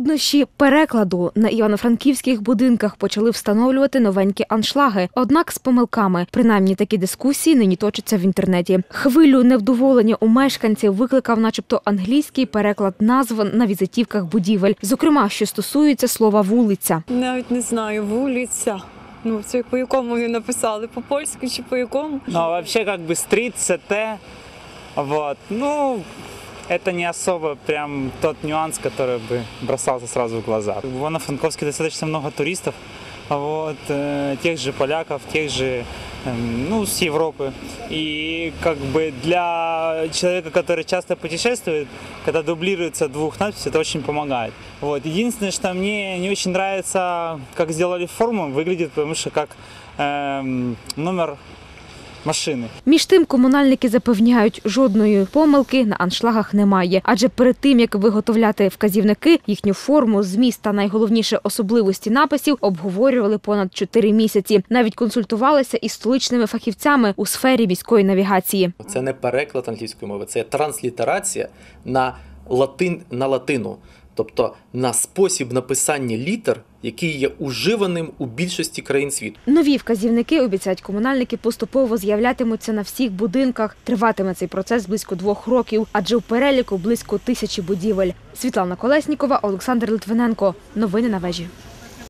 Труднощі перекладу на івано-франківських будинках почали встановлювати новенькі аншлаги, однак з помилками. Принаймні такі дискусії нині точаться в інтернеті. Хвилю невдоволення у мешканців викликав, начебто, англійський переклад назв на візитівках будівель, зокрема, що стосується слова вулиця. Навіть не знаю, вулиця. Ну, це по якому ви написали? По польськи чи по якому? Ну, а вообще, как бы стрит, ЦТ, вот, ну, это не особо прям тот нюанс, который бы бросался сразу в глаза. В Ивано-Франковске достаточно много туристов, вот, э, тех же поляков, тех же, эм, ну, с Европы. И как бы для человека, который часто путешествует, когда дублируется двух надписей, это очень помогает. Вот. Единственное, что мне не очень нравится, как сделали форму, выглядит, потому что как эм, номер машини. Між тим, комунальники запевняють, жодної помилки на аншлагах немає. Адже перед тим як виготовляти вказівники, їхню форму, зміст та найголовніше особливості написів обговорювали понад чотири місяці. Навіть консультувалися із столичними фахівцями у сфері міської навігації. Це не переклад англійської мови, це транслітерація на латин на латину, тобто на спосіб написання літер, який є уживаним у більшості країн світу. Нові вказівники обіцяють комунальники поступово з'являтимуться на всіх будинках. Триватиме цей процес близько двох років, адже у переліку близько тисячі будівель. Світлана Колеснікова, Олександр Литвиненко. Новини на вежі.